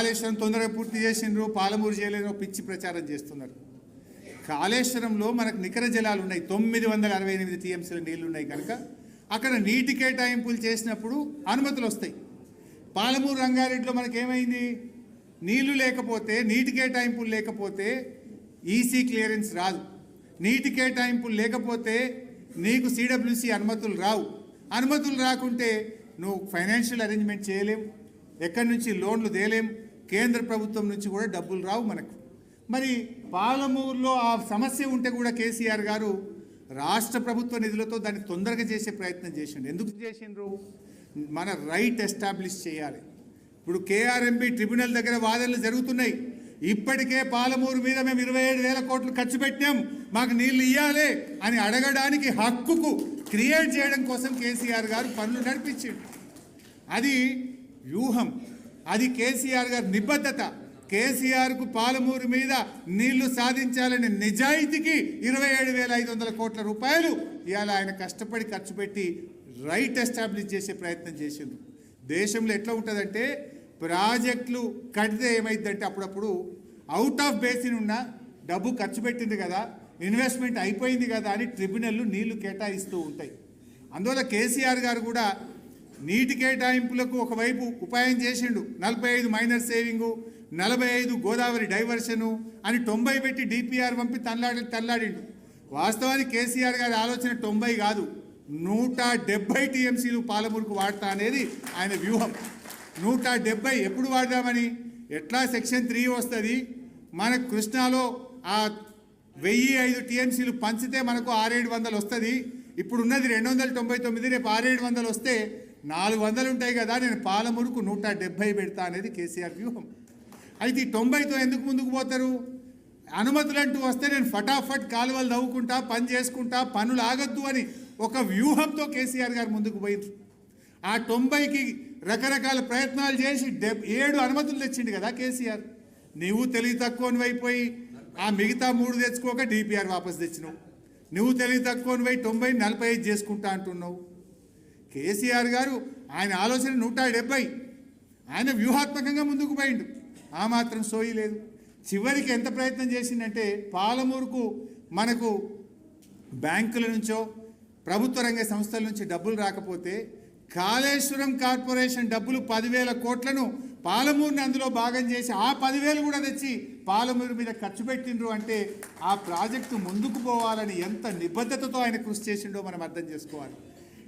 కాళేశ్వరం తొందరగా పూర్తి చేసిండ్రు పాలమూరు చేయలేదో పిచ్చి ప్రచారం చేస్తున్నారు. కాళేశ్వరంలో మనకు నికర జలాలు ఉన్నాయి. తొమ్మిది వందల అరవై ఎనిమిది టీఎంసీల నీళ్ళు ఉన్నాయి కనుక అక్కడ నీటి కేటాయింపులు చేసినప్పుడు అనుమతులు వస్తాయి. పాలమూరు రంగారెడ్డిలో మనకేమైంది? నీళ్ళు లేకపోతే నీటి కేటాయింపులు లేకపోతే ఈసీ క్లియరెన్స్ రాదు. నీటి కేటాయింపులు లేకపోతే నీకు సిడబ్ల్యూసి అనుమతులు రావు. అనుమతులు రాకుంటే నువ్వు ఫైనాన్షియల్ అరేంజ్మెంట్ చేయలేం. ఎక్కడి నుంచి లోన్లు తేలేం. కేంద్ర ప్రభుత్వం నుంచి కూడా డబ్బులు రావు మనకు. మరి పాలమూరులో ఆ సమస్య ఉంటే కూడా కేసీఆర్ గారు రాష్ట్ర ప్రభుత్వ నిధులతో దాన్ని తొందరగా చేసే ప్రయత్నం చేసిండు. ఎందుకు చేసిండ్రు? మన రైట్ ఎస్టాబ్లిష్ చేయాలి. ఇప్పుడు కేఆర్ఎంబి ట్రిబ్యునల్ దగ్గర వాదనలు జరుగుతున్నాయి. ఇప్పటికే పాలమూరు మీద మేము ఇరవై ఏడు వేల కోట్లు ఖర్చు పెట్టాం మాకు నీళ్ళు ఇవ్వాలి అని అడగడానికి హక్కుకు క్రియేట్ చేయడం కోసం కేసీఆర్ గారు పనులు నడిపించిండు. అది వ్యూహం. అది కేసీఆర్ గారి నిబద్ధత. కేసీఆర్కు పాలమూరు మీద నీళ్ళు సాధించాలనే నిజాయితీకి ఇరవై ఏడు వేల ఐదు వందల కోట్ల రూపాయలు ఇవాళ ఆయన కష్టపడి ఖర్చు పెట్టి రైట్ ఎస్టాబ్లిష్ చేసే ప్రయత్నం చేసిండ్రు. దేశంలో ఎట్లా ఉంటుందంటే ప్రాజెక్టులు కడితే ఏమైందంటే అప్పుడప్పుడు అవుట్ ఆఫ్ బేసిన్ ఉన్న డబ్బు ఖర్చు పెట్టింది కదా ఇన్వెస్ట్మెంట్ అయిపోయింది కదా అని ట్రిబ్యునల్లు నీళ్ళు కేటాయిస్తూ ఉంటాయి. అందువల్ల కేసీఆర్ గారు కూడా నీటి కేటాయింపులకు ఒకవైపు ఉపాయం చేసిండు. నలభై ఐదు మైనర్ సేవింగు నలభై ఐదు గోదావరి డైవర్షను అని తొంభై పెట్టి డిపిఆర్ పంపి తల్లాడి తల్లాడిండు. వాస్తవానికి కేసీఆర్ గారి ఆలోచన తొంభై కాదు. నూట డెబ్బై టీఎంసీలు పాలమూరుకు వాడతా అనేది ఆయన వ్యూహం. నూట డెబ్బై ఎప్పుడు వాడదామని? ఎట్లా సెక్షన్ త్రీ వస్తుంది? మన కృష్ణాలో ఆ వెయ్యి ఐదు టీఎంసీలు పంచితే మనకు ఆరేడు వందలు వస్తుంది. ఇప్పుడు ఉన్నది రెండు వందల తొంభై తొమ్మిది రేపు ఆరేడు వందలు వస్తే నాలుగు వందలు ఉంటాయి కదా నేను పాలమురుకు నూట డెబ్బై పెడతా అనేది కేసీఆర్ వ్యూహం. అయితే ఈ తొంభైతో ఎందుకు ముందుకు పోతారు? అనుమతులు అంటూ వస్తే నేను ఫటాఫట్ కాలువలు నవ్వుకుంటా పని చేసుకుంటా పనులు ఆగద్దు అని ఒక వ్యూహంతో కేసీఆర్ గారు ముందుకు పోయారు ఆ తొంభైకి రకరకాల ప్రయత్నాలు చేసి డెబ్ ఏడు అనుమతులు తెచ్చిండు కదా కేసీఆర్. నువ్వు తెలివి తక్కువని అయిపోయి ఆ మిగతా మూడు తెచ్చుకోక డిపిఆర్ వాపస్ తెచ్చినావు. నువ్వు తెలివి తక్కువని పోయి తొంభై నలభై ఐదు చేసుకుంటా అంటున్నావు. కేసీఆర్ గారు ఆయన ఆలోచన నూట డెబ్బై ఆయన వ్యూహాత్మకంగా ముందుకు పోయిండు. ఆ మాత్రం సోయి లేదు. చివరికి ఎంత ప్రయత్నం చేసిందంటే పాలమూరుకు మనకు బ్యాంకుల నుంచో ప్రభుత్వ రంగ సంస్థల నుంచి డబ్బులు రాకపోతే కాళేశ్వరం కార్పొరేషన్ డబ్బులు పదివేల కోట్లను పాలమూరుని అందులో భాగం చేసి ఆ పదివేలు కూడా తెచ్చి పాలమూరు మీద ఖర్చు పెట్టిండ్రు అంటే ఆ ప్రాజెక్టు ముందుకు పోవాలని ఎంత నిబద్ధతతో ఆయన కృషి చేసిండో మనం అర్థం చేసుకోవాలి.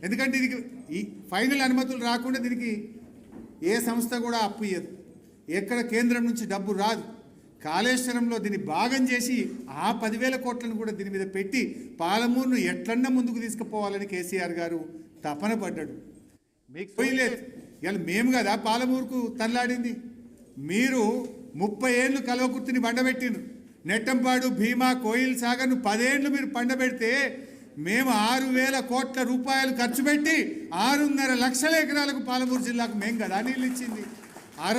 ఎందుకంటే ఇది ఈ ఫైనల్ అనుమతులు రాకుండా దీనికి ఏ సంస్థ కూడా అప్పు ఇయ్యదు. ఎక్కడ కేంద్రం నుంచి డబ్బు రాదు. కాళేశ్వరంలో దీన్ని భాగం చేసి ఆ పదివేల కోట్లను కూడా దీని మీద పెట్టి పాలమూరును ఎట్లన్నా ముందుకు తీసుకుపోవాలని కేసీఆర్ గారు తపన పడ్డాడు. మీకు పోయలేదు ఇవాళ మేము కదా పాలమూరుకు తల్లాడింది. మీరు ముప్పై ఏళ్ళు కలవకుర్తిని బండబెట్టిండ్రు. నెట్టంపాడు భీమా కోయిల్ సాగర్ను పదేళ్ళు మీరు పండబెడితే మేము ఆరు వేల కోట్ల రూపాయలు ఖర్చు పెట్టి ఆరున్నర లక్షల ఎకరాలకు పాలమూరు జిల్లాకు మేము కదా నీళ్ళు ఇచ్చింది.